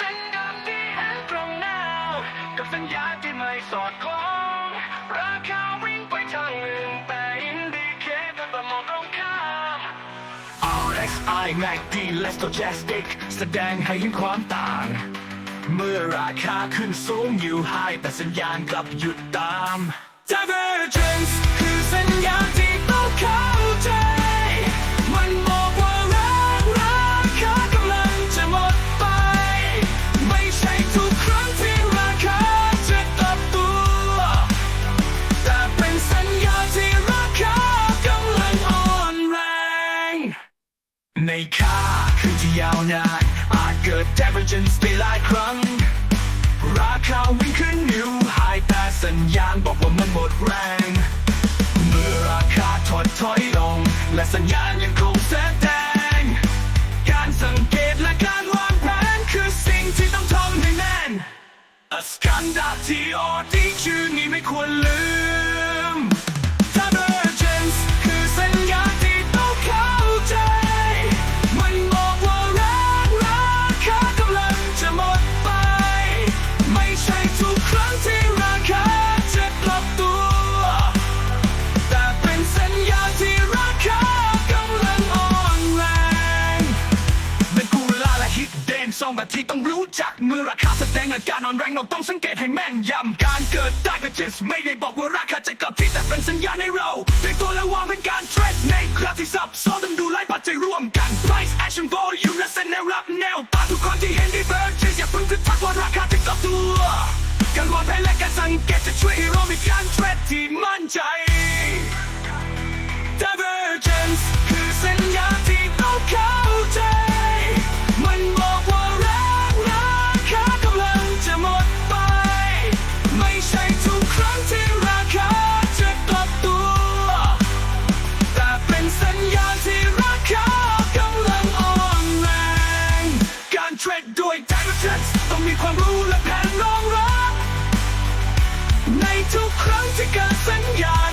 สัญญาณที่เห็นตรงหน้า กับสัญญาณที่ไม่สอดคล้อง ราคาวิ่งไปทางหนึ่งแต่อินดิเคเตอร์มองตรงข้าม RXI MACD l e s t o j a s t i c แสดงให้เห็นความต่าง เมื่อราคาขึ้นสูงอยู่ high แต่สัญญาณกลับหยุดตาม Divergence ในค่าคือที่ยาวนานอาจเกิด divergence ไปหลายครั้ง ราคาวิ่งขึ้นนิวไฮแต่สัญญาณบอกว่ามันหมดแรง เมื่อราคาถดถอยลง และสัญญาณยังคงแสดง การสังเกตและการวางแผนคือสิ่งที่ต้องทำให้แน่นอสกันดาที่ออดีชื่อนี้ไม่ควรลืม ซองแบบที่ต้องรู้จักเมื่อราคาแสดงอาการอ่อนแรงเราต้องสังเกตให้แม่นยำการเกิดได้ก็ just ไม่ได้บอกว่าราคาจะกลับที่แต่เป็นสัญญาณให้เราเตรียมตัวและวางเป็นการ ความรู้และแผนรองรับในทุกครั้งที่เกิดสัญญา